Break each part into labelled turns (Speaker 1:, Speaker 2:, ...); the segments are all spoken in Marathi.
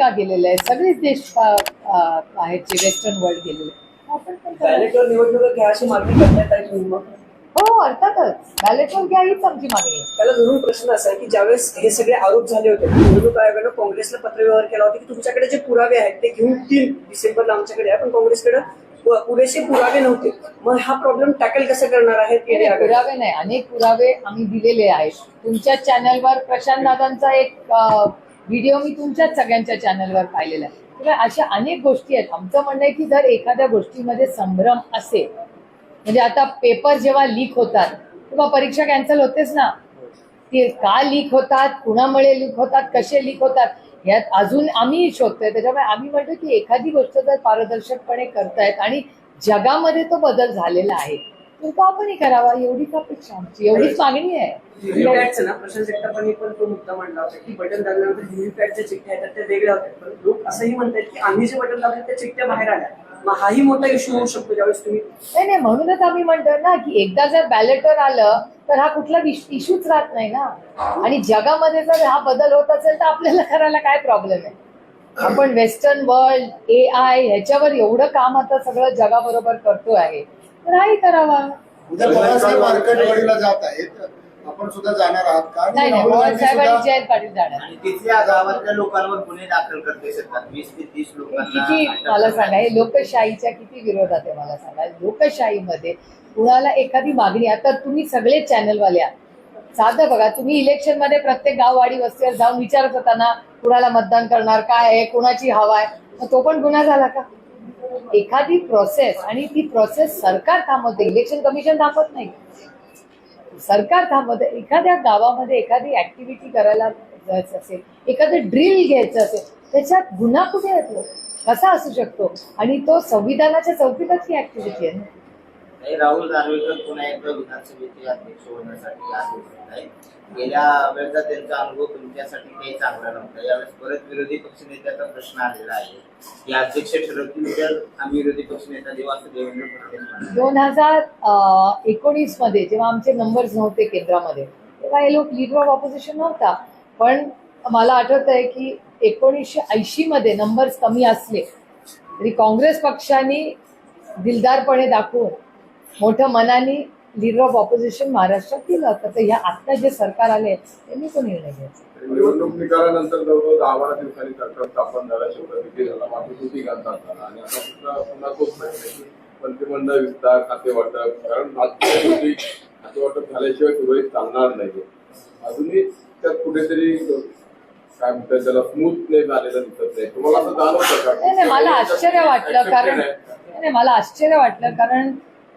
Speaker 1: अमेरिका गेलेलं आहे सगळेच देश आहेत जे वेस्टर्न वर्ल्ड गेलेले.
Speaker 2: बॅलेटवर निवडणुका घ्या अशी मागणी करण्यात आली तुम्ही मग?
Speaker 1: हो अर्थातच. बॅलेटवर घ्या हीच आमची मागणी. आहे
Speaker 2: त्याला धरून प्रश्न असा आहे की ज्यावेळेस हे सगळे आरोप झाले होते निवडणूक आयोगानं काँग्रेसला पत्रव्यवहार केला होता की तुमच्याकडे जे पुरावे आहेत ते घेऊन तीन डिसेंबरला आमच्याकडे आहे पण काँग्रेसकडे पुरेसे पुरावे नव्हते. मग हा प्रॉब्लेम टॅकल कसं करणार
Speaker 1: नाही, पुरावे नाही. अनेक पुरावे आम्ही दिलेले आहेत. तुमच्या चॅनलवर प्रशांत दादांचा एक व्हिडिओ मी तुमच्याच सगळ्यांच्या चॅनलवर पाहिलेला आहे. तर अशा अनेक गोष्टी आहेत. आमचं म्हणणं आहे की जर एखाद्या गोष्टीमध्ये संभ्रम असेल म्हणजे आता पेपर जेव्हा लीक होतात तेव्हा परीक्षा कॅन्सल होतेच ना. ते का लीक होतात कुणामुळे लीक होतात कसे लीक होतात यात अजून आम्ही शोधतोय. त्याच्यामुळे आम्ही म्हणतो की एखादी गोष्ट जर पारदर्शकपणे करतायत आणि जगामध्ये तो बदल झालेला आहे तो आपणही करावा एवढीच अपेक्षा आमची. एवढीच मागणी आहे.
Speaker 2: व्हीव्हीपॅटचं ना प्रशांत जगतापांनी पण तो मुद्दा मांडला होता की बटन दाबल्यानंतर व्हीव्हीपॅटच्या चिठ्ठ्या आहेत त्या वेगळ्या होत्या पण लोक असंही म्हणतात की आम्ही जे बटन दाबले त्या चिठ्ठ्या बाहेर आल्या. मग हाही मोठा इश्यू होऊ शकतो ज्यावेळेस तुम्ही
Speaker 1: नाही नाही म्हणूनच आम्ही म्हणतो ना की एकदा जर बॅलेटवर आलं तर हा कुठला इश्यूच राहत नाही ना. आणि जगामध्ये जर हा बदल होत असेल तर आपल्याला करायला काय प्रॉब्लेम आहे? आपण वेस्टर्न वर्ल्ड ए आय ह्याच्यावर एवढं काम आता सगळं जगाबरोबर करतो आहे. तर हाही करावा.
Speaker 3: उद्या बाळासाहेब मार्केटवाडीला जात आहेत. आपण सुद्धा जाणार आहात का? आणि
Speaker 1: नाही नाही
Speaker 3: राहुल
Speaker 1: पवार
Speaker 3: गांधी
Speaker 1: साहेब आणि
Speaker 3: सुद्धा-
Speaker 1: जयंत पाटील जाणार.
Speaker 4: आणि तिथल्या गावातल्या लोकांवर गुन्हे दाखल करते शकतात वीस ते तीस लोकांना
Speaker 1: किती मला. सांगा हे लोकशाहीच्या किती विरोधात आहे मला सांगा. लोकशाहीमध्ये कुणाला एखादी मागणी आता तुम्ही सगळे चॅनलवाले आहात. साधं बघा तुम्ही इलेक्शनमध्ये प्रत्येक गाववाडी वस्तीवर जाऊन विचारत होता ना कुणाला मतदान करणार काय आहे कुणाची हवा आहे? मग तो पण गुन्हा झाला का? एखादी प्रोसेस आणि ती प्रोसेस सरकार थांबवते. इलेक्शन कमिशन थांबवत नाही. सरकार थांबवते. एखाद्या गावामध्ये एखादी ऍक्टिव्हिटी करायला जायचं असेल एखादं ड्रिल घ्यायचं असेल त्याच्यात गुन्हा कुठे येतो? कसा असू शकतो? आणि तो संविधानाच्या चौकीतच ही ऍक्टिव्हिटी आहे ना?
Speaker 4: राहुल दारवेकर पुन्हा एकदा विधानसभेचे अध्यक्ष होण्यासाठी आज उभे आहेत. गेल्या वेळेचा त्यांचा अनुभव तुमच्यासाठी काही चांगला नव्हता. यावेळेस परत विरोधी पक्षनेत्याचा प्रश्न आलेला आहे. की अध्यक्ष ठरवतील तर आम्ही विरोधी पक्षनेता देऊ असं देवेंद्र फडणवीस
Speaker 1: दोन हजार एकोणीसमध्ये जेव्हा आमचे नंबर्स नव्हते केंद्रामध्ये तेव्हा हे लोक लीडर ऑफ ऑपोजिशन नव्हता. पण मला आठवत आहे की एकोणीसशे ऐंशी मध्ये नंबर्स कमी असले तरी काँग्रेस पक्षाने दिलदारपणे दाखवून मोठं मनाने लीडर ऑफ ऑपोजिशन महाराष्ट्रात दिलं होतं. तर ह्या आत्ता जे सरकार आले त्यांनी तो निर्णय घ्यायचा
Speaker 5: निवडणूक निकालानंतर जवळजवळ दहा बारा दिवसांनी सरकार स्थापन झालं. शेवटी झाला. मात्र कृती घालतात झाला आणि आता पुन्हा पुन्हा तोच प्रश्न आहे की मंत्रिमंडळ विस्तार खाते वाटप कारण खाते वाटप झाल्याशिवाय सुरळीत चालणार नाही. अजूनही त्यात कुठेतरी काय म्हणतात त्याला स्मूथनेस झालेलं दिसत नाही. तुम्हाला असं जाणवतं का?
Speaker 1: नाही नाही मला आश्चर्य वाटलं कारण. नाही नाही, मला आश्चर्य वाटलं कारण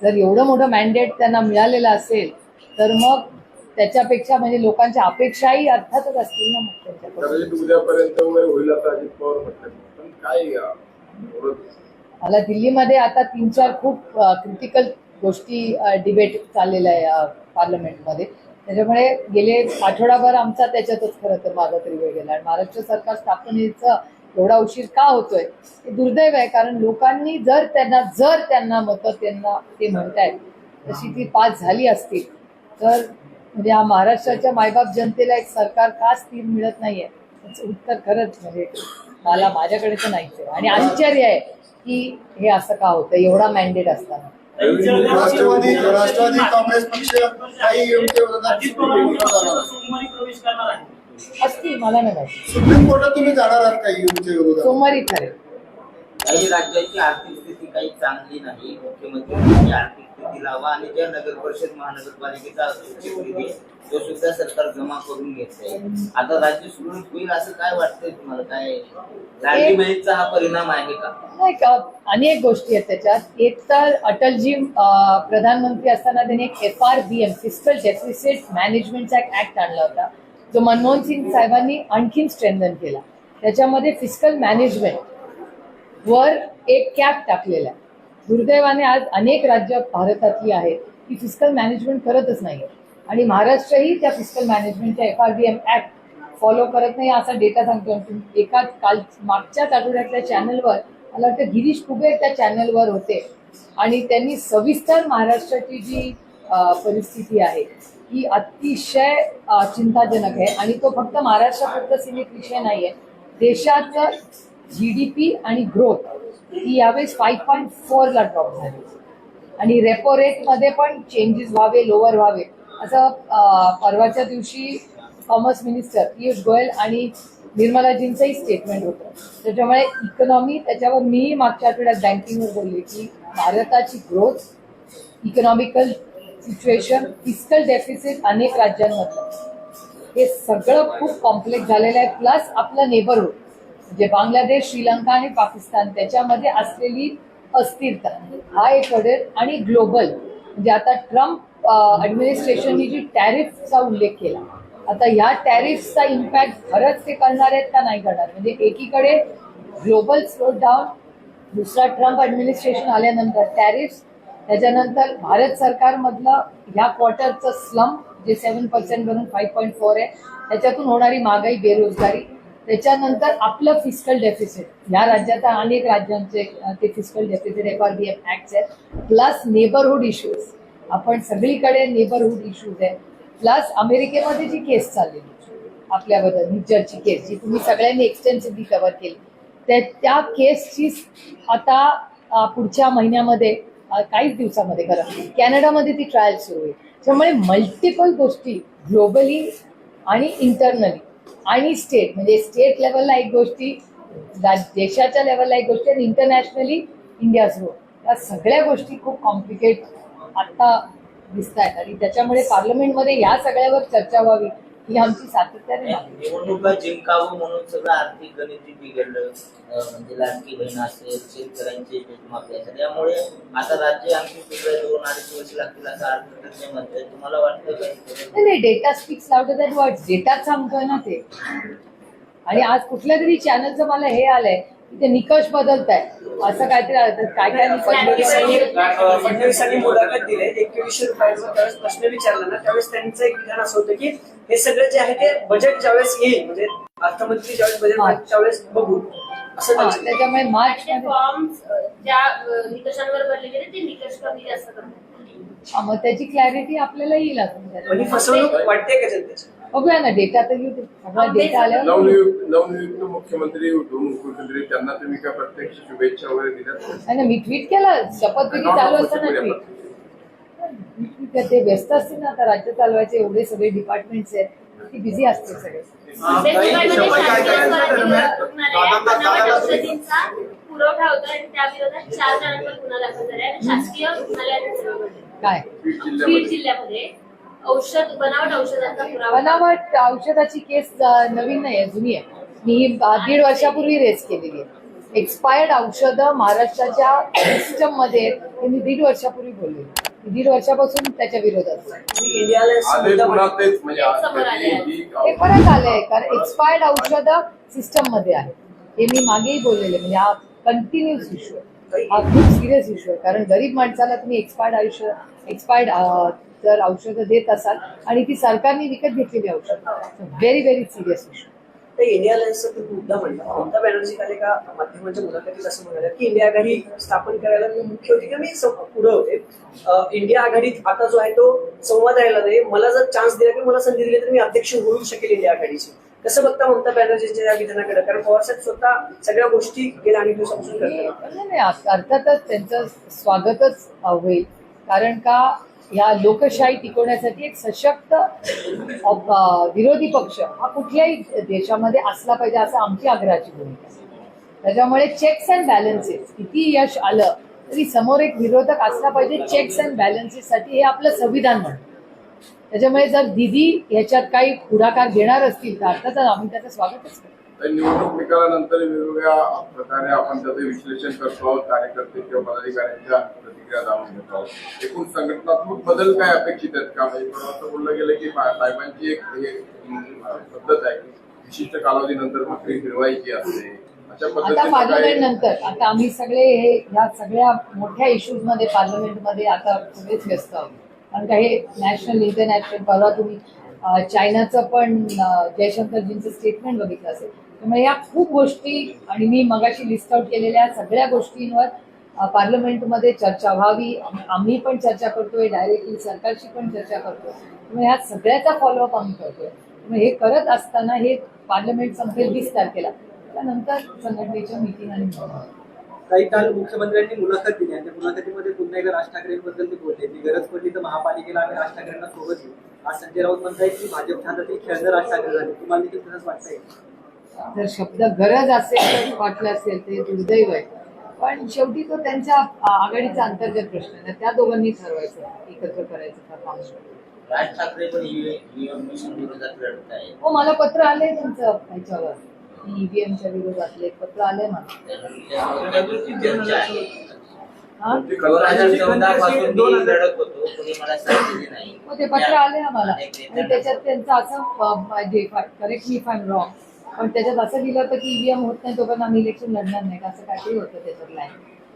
Speaker 1: जर एवढं मोठं मॅन्डेट त्यांना मिळालेलं असेल तर मग त्याच्यापेक्षा म्हणजे लोकांच्या अपेक्षाही अर्थातच असतील ना मग त्यांच्याकडून. मला दिल्लीमध्ये आता तीन चार खूप क्रिटिकल गोष्टी डिबेट चाललेल्या आहे पार्लमेंटमध्ये त्याच्यामुळे गेले आठवडाभर आमचा त्याच्यातच खरं तर माझा तरी वेळ गेला. आणि महाराष्ट्र सरकार स्थापनेचं एवढा उशीर का होतोय? हे दुर्दैव आहे कारण लोकांनी जर त्यांना जर त्यांना मतं त्यांना ते म्हणतायत तशी ती पास झाली असतील तर म्हणजे हा महाराष्ट्राच्या मायबाप जनतेला एक सरकार का स्थिर मिळत नाहीये? याचं उत्तर खरंच म्हणजे मला माझ्याकडे तर नाहीच आहे. आणि आश्चर्य आहे की हे असं का होतं एवढा मॅन्डेट असताना.
Speaker 3: राष्ट्रवादी राष्ट्रवादी काँग्रेस पक्ष काही
Speaker 1: असतील मला नाही माहिती.
Speaker 3: सुप्रीम कोर्टात तुम्ही जाणार आहात काही विरोधात?
Speaker 1: सोमवारी ठरेल
Speaker 4: काही राज्याची आर्थिक स्थिती काही चांगली नाही. मुख्यमंत्र्यांची आर्थिक स्थिती लावा आणि ज्या नगर परिषद महानगरपालिकेचा अध्यक्ष निधी आहे, तो सुद्धा सरकार जमा करून घेतलाय. आता राज्य सुरळीत होईल असं काय वाटतंय तुम्हाला? काय बहीणचा हा परिणाम आहे का?
Speaker 1: नाही का? अनेक गोष्टी आहेत त्याच्यात. एक तर अटलजी अं, प्रधानमंत्री असताना त्यांनी एक F R B M fiscal deficit मॅनेजमेंटचा एक ऍक्ट आणला होता. जो मनमोहन सिंग साहेबांनी आणखीन स्ट्रेंथन केला. त्याच्यामध्ये फिस्कल मॅनेजमेंट वर एक कॅप टाकलेला आहे. दुर्दैवाने आज अनेक राज्य भारतातली आहेत की फिजिकल मॅनेजमेंट करतच नाही आणि महाराष्ट्रही त्या फिजिकल मॅनेजमेंटच्या F R B M act follow करत नाही असा डेटा सांगतो एका काल मागच्याच आठवड्यातल्या चॅनलवर मला वाटतं गिरीश कुबेर त्या चॅनलवर होते. आणि त्यांनी सविस्तर महाराष्ट्राची जी परिस्थिती आहे ही अतिशय चिंताजनक आहे. आणि तो फक्त महाराष्ट्रापुरता सीमित विषय नाही आहे देशाचं जी डी पी आणि ग्रोथ ही यावेळेस फाईव्ह पॉईंट फोरला ड्रॉप झाली. आणि रेपो रेटमध्ये पण चेंजेस व्हावे लोअर व्हावे. असं परवाच्या दिवशी कॉमर्स मिनिस्टर पियुष गोयल आणि निर्मलाजींचंही स्टेटमेंट होतं. त्याच्यामुळे इकॉनॉमी त्याच्यावर मी मागच्या आठवड्यात बँकिंगवर बोलले की भारताची growth economical situation fiscal deficit अनेक राज्यांमधलं. हे सगळं खूप कॉम्प्लेक्स झालेलं आहे. प्लस आपलं नेबरहूड म्हणजे बांगलादेश श्रीलंका आणि पाकिस्तान त्याच्यामध्ये असलेली अस्थिरता हा एक ऑर्डर आणि ग्लोबल म्हणजे आता ट्रम्प ॲडमिनिस्ट्रेशननी जी टॅरिफचा उल्लेख केला आता ह्या टॅरिफचा इम्पॅक्ट खरंच ते करणार आहेत का नाही करणार? म्हणजे एकीकडे ग्लोबल स्लो डाऊन दुसरा ट्रम्प ॲडमिनिस्ट्रेशन आल्यानंतर टॅरिफ्स त्याच्यानंतर भारत सरकारमधलं ह्या क्वार्टरचं स्लम जे सेवन पर्सेंट वरून फाईव्ह पॉईंट फोर आहे त्याच्यातून होणारी महागाई बेरोजगारी त्याच्यानंतर आपलं फिस्कल डेफिसिट ह्या राज्यात अनेक राज्यांचे ते fiscal deficit F R B F acts आहेत. प्लस नेबरहुड इश्यूज आपण सगळीकडे नेबरहुड इश्यूज आहे प्लस अमेरिकेमध्ये जी केस चाललेली आपल्याबद्दल निज्जरची केस जी तुम्ही सगळ्यांनी एक्सटेन्सिव्हली कव्हर केली. त्या त्या केसची आता पुढच्या महिन्यामध्ये काहीच दिवसामध्ये खरं. कॅनडामध्ये ती ट्रायल सुरू आहे. त्यामुळे मल्टिपल गोष्टी ग्लोबली आणि इंटरनली आणि स्टेट म्हणजे स्टेट लेवलला एक गोष्टी देशाच्या लेवलला एक गोष्टी आणि इंटरनॅशनली इंडिया सुरू. या सगळ्या गोष्टी खूप कॉम्प्लिकेट आता दिसत आहेत आणि त्याच्यामुळे पार्लमेंटमध्ये या सगळ्यावर चर्चा व्हावी. ही आमची सातत्याने.
Speaker 4: निवडणुका जिंकावं म्हणून सगळं आर्थिक गणित बिघडलं. म्हणजे लाडकी बहीण असेल शेतकऱ्यांचे माफी असेल यामुळे आता राज्य आणखी सगळं दोन अडीच वर्ष लागतील असं अर्थतज्ञ म्हणतात तुम्हाला वाटतं का?
Speaker 1: नाही नाही data speaks louder that words डेटाच सांगतोय ना ते. आणि आज कुठल्या तरी चॅनलचं मला हे आलंय. की ते निकष बदलत आहे असं काहीतरी काय काय निकष
Speaker 2: फडणवीसांनी फडणवीसांनी मुलाखत दिली एकवीसशे रुपयाचा त्यावेळेस प्रश्न विचारला ना त्यावेळेस त्यांचं एक विधान असं होतं की हे सगळं जे आहे ते बजेट ज्यावेळेस येईल म्हणजे अर्थमंत्री ज्यावेळेस बजेट
Speaker 1: हा.
Speaker 2: त्यावेळेस बघू. असं
Speaker 1: हा,
Speaker 2: त्यांचं
Speaker 1: त्याच्यामुळे मार्च
Speaker 6: आणि ते फॉर्म ज्या अ, निकषांवर भरले गेले ते निकष कमी जास्त करतात
Speaker 1: मग त्याची क्लॅरिटी आपल्याला येईल अजून
Speaker 2: म्हणजे. फसवणूक वाटते का जनतेची?
Speaker 1: बघूया ना डेटा तर येऊ दे. सगळा डेटा आल्यावर
Speaker 5: नवनियुक्त नवनियुक्त मुख्यमंत्री उद्धव मुख्यमंत्री त्यांना तुम्ही काय प्रत्यक्ष शुभेच्छा वगैरे
Speaker 1: नाही ना, मी ट्विट केलं. शपथविधी चालू असताना ट्विट ते व्यस्त असतील ना आता राज्य चालवायचे एवढे सगळे डिपार्टमेंट्स आहेत. ती बिझी असतील सगळे.
Speaker 6: औषधींचा पुरवठा होता आणि चार जणांवर गुन्हा दाखल झाला आहे शासकीय रुग्णालयात.
Speaker 1: काय?
Speaker 5: बीड
Speaker 6: बीड
Speaker 5: जिल्ह्यामध्ये
Speaker 6: जिल्ह्यामध्ये. औषध बनावट औषधांचा पुरावा.
Speaker 1: बनावट औषधाची केस नवीन नाही आहे जुनी आहे. मी ही दीड वर्षापूर्वी रेस केलेली आहे. एक्सपायर्ड औषधं महाराष्ट्राच्या सिस्टममध्ये हे मी दीड वर्षापूर्वी बोलले. दीड वर्षापासून त्याच्या विरोधात
Speaker 5: म्हणजे हे
Speaker 1: परत आलंय कारण एक्सपायर्ड औषधं सिस्टममध्ये आहे हे मी मागेही बोललेले म्हणजे हा कंटिन्युअस इश्यू आहे. हा खूप सिरियस इश्यू आहे. कारण गरीब माणसाला तुम्ही एक्सपायर्ड आयुष्य एक्सपायर्ड जर औषधं देत असाल आणि ती सरकारने विकत घेतलेली औषधं व्हेरी व्हेरी सिरियस इश्यू
Speaker 2: तर इंडिया अलायन्सचा तुम्ही मुद्दा म्हणला ममता बॅनर्जी काल एका माध्यमांच्या मुलाखतीत असं म्हणाल्या की इंडिया आघाडी स्थापन करायला मी मुख्य होती की मी सं- पुढं होते. इंडिया आघाडीत आता जो आहे तो संवाद राहिला नाही. मला जर चान्स दिला की मला संधी दिली तर मी अध्यक्ष होऊ शकेल इंडिया आघाडीची. कसं बघता ममता बॅनर्जींच्या या विधानाकडे कारण पवारसाहेब स्वतः सगळ्या गोष्टी गेल्या अनेक दिवसापासून करतात
Speaker 1: नाही अर्थातच त्यांचं स्वागतच होईल. कारण का या लोकशाही टिकवण्यासाठी एक सशक्त विरोधी पक्ष हा कुठल्याही देशामध्ये असला पाहिजे असं आमची आग्रहाची भूमिका त्याच्यामुळे चेक्स अँड बॅलन्सेस किती यश आलं तरी समोर एक विरोधक असला पाहिजे चेक्स अँड बॅलन्सेससाठी हे आपलं संविधान म्हणतं त्याच्यामुळे जर दिदी ह्याच्यात काही पुढाकार घेणार असतील तर अर्थातच आम्ही त्याचं स्वागतच करतो.
Speaker 5: निवडणूक निकालानंतर वेगवेगळ्या प्रकारे आपण त्याचे विश्लेषण करतो आहोत. कार्यकर्ते किंवा पदाधिकाऱ्यांच्या प्रतिक्रिया जाणून घेतो आहोत. एकूण संघटनात्मक बदल काय अपेक्षित आहेत? का म्हणजे असं बोललं गेलं की साहेबांची एक हे, पद्धत आहे की विशिष्ट कालावधीनंतर भाकरी फिरवायची असते. अशा
Speaker 1: आता पार्लमेंट नंतर आता आम्ही सगळे हे ह्या सगळ्या मोठ्या इश्यूजमध्ये पार्लमेंटमध्ये आता सगळेच व्यस्त आहोत. कारण काही हे नॅशनल इंटरनॅशनल परवा तुम्ही चायनाचं पण जयशंकरजींचं स्टेटमेंट बघितलं असेल. त्यामुळे या खूप गोष्टी आणि मी मगाशी लिस्ट आउट केलेल्या सगळ्या गोष्टींवर पार्लमेंटमध्ये चर्चा व्हावी. आम्ही पण चर्चा करतोय डायरेक्टली सरकारशी पण चर्चा करतोय. त्यामुळे ह्या सगळ्याचा फॉलोअप आम्ही करतोय. त्यामुळे हे करत असताना हे पार्लमेंट संपेल वीस तारखेला. त्यानंतर संघटनेच्या मिटिंग आणि
Speaker 7: काही काल मुख्यमंत्र्यांनी मुलाखत दिली आणि त्या मुलाखतीमध्ये पुन्हा एकदा राज ठाकरेंबद्दल ते बोलले. की गरज पडली तर महापालिकेला आम्ही राज ठाकरेंना सोबत घेऊ. आज संजय राऊत म्हणतायत की भाजप हातातील खेळणं राज ठाकरे झाले. तुम्हाला देखील तसंच वाटतंय?
Speaker 1: जर शब्द गरज असेल तर वाटलं असेल ते दुर्दैव आहे. पण शेवटी तो त्यांच्या आघाडीचा अंतर्गत प्रश्न आहे. त्या दोघांनी ठरवायचं एकत्र करायचं का काम
Speaker 4: राज ठाकरे पण
Speaker 1: हो मला पत्र आलंय त्यांचं ह्याच्यावर ईव्हीएमच्या विरोधातले एक पत्र आलंय मला. हा? ते पत्र आले आम्हाला. आणि त्याच्यात त्यांचं असं करेक्ट मी फाय रॉंग पण त्याच्यात असं दिलं होतं की ईव्हीएम होत नाही तोपर्यंत आम्ही इलेक्शन लढणार नाही का असं काहीतरी होतं त्याच्यात लाईन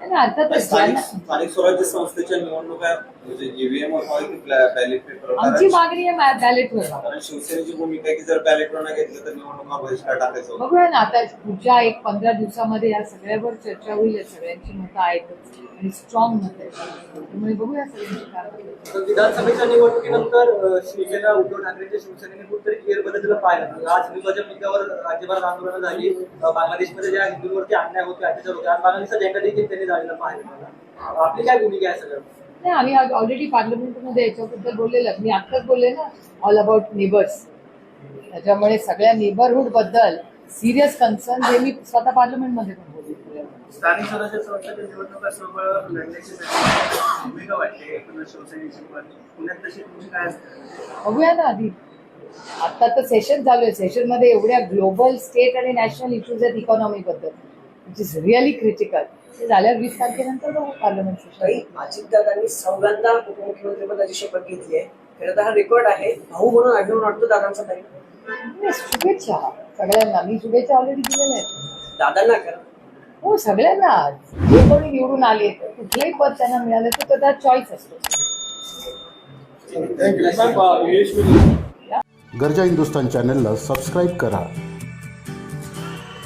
Speaker 1: अर्थातच
Speaker 8: स्थानिक स्वराज्य संस्थेच्या निवडणुका म्हणजे ईव्हीएम बॅलेट पेपर
Speaker 1: आमची मागणी आहे बॅलेटवर
Speaker 8: कारण शिवसेनेची भूमिका आहे की जर बॅलेटवर घेतलं तर निवडणुका बहिष्कार टाकायचं.
Speaker 1: बघूया ना आता पुढच्या एक पंधरा दिवसामध्ये या सगळ्यावर चर्चा होईल या सगळ्यांची मतं आहेतच आणि स्ट्रॉंग मत आहे त्यामुळे बघूया सगळ्यांची काय होतं.
Speaker 7: तर विधानसभेच्या निवडणुकीनंतर शिवसेना उद्धव ठाकरेंच्या शिवसेनेने कुठेतरी क्लिअर बदल पाहिला आज हिंदुत्वाच्या मुद्द्यावर राज्यभरात आंदोलनं झाली. बांगलादेशमध्ये ज्या हिंदूंवरती अन्याय होते अत्याचार होते आज बांगलादेशचा झेंडा देखील त्यांनी आपली काय भूमिका आहे सगळं?
Speaker 1: नाही आम्ही ऑलरेडी पार्लमेंटमध्ये याच्याबद्दल बोललेलं. मी आत्ताच बोलले ना ऑल अबाउट नेबर्स त्याच्यामुळे सगळ्या नेबरहुडबद्दल सिरियस कन्सर्न हे मी स्वतः पार्लमेंटमध्ये पण बोलले.
Speaker 9: स्थानिक स्वराज्य संस्थेच्या निवडणुका सोबत लढण्याची त्यांची भूमिका वाटते. एकूण शिवसेनेची पण. पुण्यात तशी तुमची काय असते?
Speaker 1: बघूया ना आधी. आता तर सेशन चालू आहे. सेशनमध्ये एवढ्या ग्लोबल स्टेट आणि नॅशनल इश्यूज आहेत इकॉनॉमी बद्दल. विच इज रिअली क्रिटिकल ते झाल्यावर वीस तारखेनंतर बघू पार्लमेंट
Speaker 2: काही
Speaker 1: सेशन
Speaker 2: अजितदादांनी चौघांदा उपमुख्यमंत्रीपदाची शपथ घेतली आहे. खरं तर हा रेकॉर्ड आहे. भाऊ म्हणून अभिमान वाटतो दादांचा तरी
Speaker 1: शुभेच्छा. सगळ्यांना. मी शुभेच्छा ऑलरेडी दिलेल्या आहेत.
Speaker 2: दादांना करा
Speaker 1: हो सगळ्यांना. जे कोणी निवडून आले तर कुठलंही पद त्यांना मिळालं तर त्याचा चॉईस असतो.
Speaker 3: थँक्यू
Speaker 10: गरजा हिंदुस्तान चॅनलला सबस्क्राईब करा.